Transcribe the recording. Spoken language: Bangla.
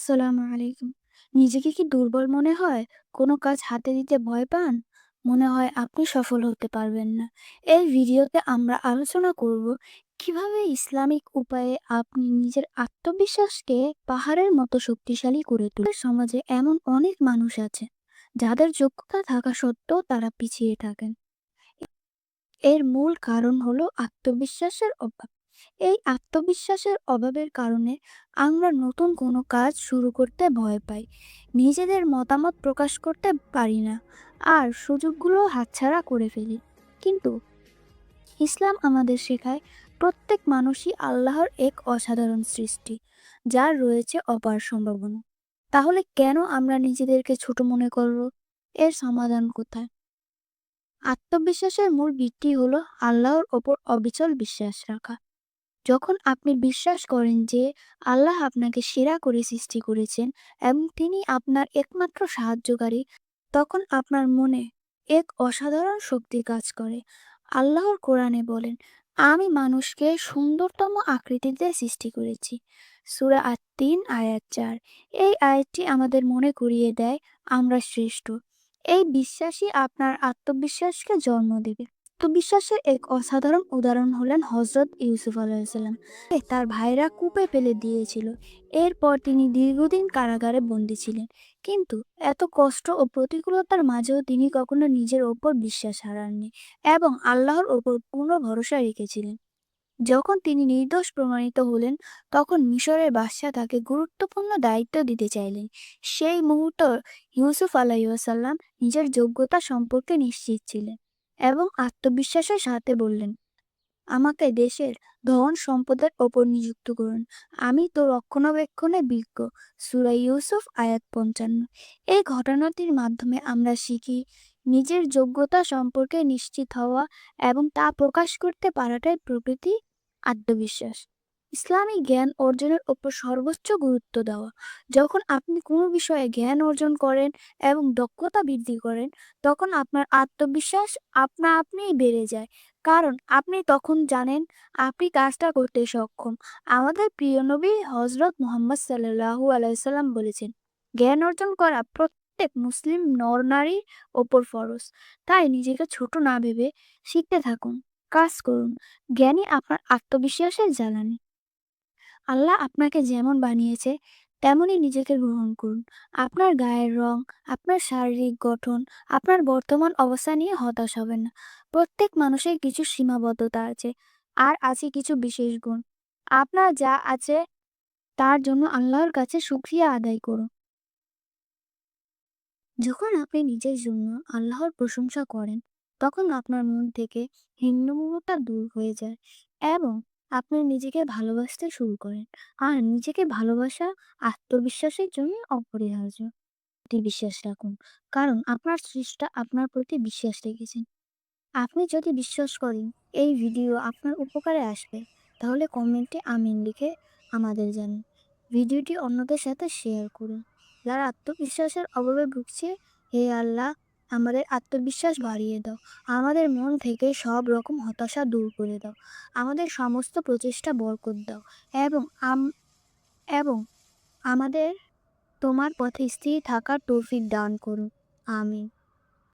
আসসালামু আলাইকুম। নিজেকে কি দুর্বল মনে হয়? কোনো কাজ হাতে দিতে ভয় পান? মনে হয় আপনি সফল হতে পারবেন না। এই ভিডিওতে আমরা আলোচনা করব কীভাবে ইসলামিক উপায়ে আপনি নিজের আত্মবিশ্বাসকে পাহাড়ের মতো শক্তিশালী করে তুলবেন। সমাজে এমন অনেক মানুষ আছে যাদের যোগ্যতা থাকা সত্ত্বেও তারা পিছিয়ে থাকেন। এর মূল কারণ হলো আত্মবিশ্বাসের অভাব। এই আত্মবিশ্বাসের অভাবের কারণে আমরা নতুন কোনো কাজ শুরু করতে ভয় পাই। নিজেদের মতামত প্রকাশ করতে পারি না আর সুযোগগুলো হাতছাড়া করে ফেলি। কিন্তু ইসলাম আমাদের শেখায় প্রত্যেক মানুষই আল্লাহর এক অসাধারণ সৃষ্টি, যার রয়েছে অপার সম্ভাবনা। তাহলে কেন আমরা নিজেদেরকে ছোট মনে করব? এর সমাধান কোথায়? আত্মবিশ্বাসের মূল ভিত্তি হলো আল্লাহর ওপর অবিচল বিশ্বাস রাখা। যখন আপনি বিশ্বাস করেন যে আল্লাহ আপনাকে সেরা করে সৃষ্টি করেছেন এবং তিনি আপনার একমাত্র সাহায্যকারী, তখন আপনার মনে এক অসাধারণ শক্তি কাজ করে। আল্লাহর কোরআনে বলেন, আমি মানুষকে সুন্দরতম আকৃতিতে সৃষ্টি করেছি। সুরা আর তিন আয়াত চার। এই আয়াতটি আমাদের মনে করিয়ে দেয়, আমরা শ্রেষ্ঠ। এই বিশ্বাসই আপনার আত্মবিশ্বাসকে জন্ম দেবে। আত্মবিশ্বাসের এক অসাধারণ উদাহরণ হলেন হজরত ইউসুফ আলাইসাল্লাম তার ভাইরা কূপে ফেলে দিয়েছিল। এরপর তিনি দীর্ঘদিন কারাগারে বন্দী ছিলেন। কিন্তু এত কষ্ট ও প্রতিকূলতার মাঝেও তিনি কখনো নিজের ওপর বিশ্বাস হারাননি এবং আল্লাহর ওপর পূর্ণ ভরসা রেখেছিলেন। যখন তিনি নির্দোষ প্রমাণিত হলেন, তখন মিশরের বাদশাহ তাকে গুরুত্বপূর্ণ দায়িত্ব দিতে চাইলেন। সেই মুহূর্ত ইউসুফ আলাইসাল্লাম নিজের যোগ্যতা সম্পর্কে নিশ্চিত ছিলেন। এবং আত্মবিশ্বাসের সাথে বললেন, আমাকে দেশের ধন সম্পদের ওপর নিযুক্ত করুন। আমি তো রক্ষণাবেক্ষণে বিজ্ঞ। সুরাই ইউসুফ, আয়াত পঞ্চান্ন। এই ঘটনাটির মাধ্যমে আমরা শিখি নিজের যোগ্যতা সম্পর্কে নিশ্চিত হওয়া এবং তা প্রকাশ করতে পারাটাই প্রকৃতি আত্মবিশ্বাস। ইসলামী জ্ঞান অর্জনের ওপর সর্বোচ্চ গুরুত্ব দেওয়া। যখন আপনি কোনো বিষয়ে জ্ঞান অর্জন করেন এবং দক্ষতা বৃদ্ধি করেন, তখন আপনার আত্মবিশ্বাস আপনা আপনিই বেড়ে যায়। কারণ আপনি তখন জানেন আপনি কাজটা করতে সক্ষম। আমাদের প্রিয় নবী হজরত মোহাম্মদ সাল্লাহু আলাইসাল্লাম বলেছেন, জ্ঞান অর্জন করা প্রত্যেক মুসলিম নর নারীর ওপর ফরজ। তাই নিজেকে ছোট না ভেবে শিখতে থাকুন, কাজ করুন। জ্ঞানই আপনার আত্মবিশ্বাসের জ্বালানি। আল্লাহ আপনাকে যেমন বানিয়েছে, তেমনই নিজেকে গ্রহণ করুন। আপনার গায়ের রং, আপনার শারীরিক গঠন, আপনার বর্তমান অবস্থা নিয়ে হতাশ হবেন না। প্রত্যেক মানুষের কিছু সীমাবদ্ধতা আছে আর আছে কিছু বিশেষ গুণ। আপনার যা আছে তার জন্য আল্লাহর কাছে সুক্রিয়া আদায় করুন। যখন আপনি নিজের জন্য আল্লাহর প্রশংসা করেন, তখন আপনার মন থেকে হিন্দুমূলতা দূর হয়ে যায় এবং আপনি নিজেকে ভালোবাসতে শুরু করেন। আর নিজেকে ভালোবাসা আত্মবিশ্বাসের জন্য অপরিহার্য। প্রতি বিশ্বাস রাখুন। কারণ আপনার সৃষ্টা আপনার প্রতি বিশ্বাস রেখেছেন আপনি যদি বিশ্বাস করেন, এই ভিডিও আপনার উপকারে আসবে, তাহলে কমেন্টে আমিন লিখে আমাদের জানান। ভিডিওটি অন্যদের সাথে শেয়ার করুন। যারা আত্মবিশ্বাসের অভাবে ভুগছে, হে আল্লাহ আমাদের আত্মবিশ্বাস বাড়িয়ে দাও। আমাদের মন থেকে সব রকম হতাশা দূর করে দাও। আমাদের সমস্ত প্রচেষ্টা বরকত দাও এবং আম, এবং আমাদের তোমার পথে স্থির থাকার তৌফিক দান করুন। আমিন।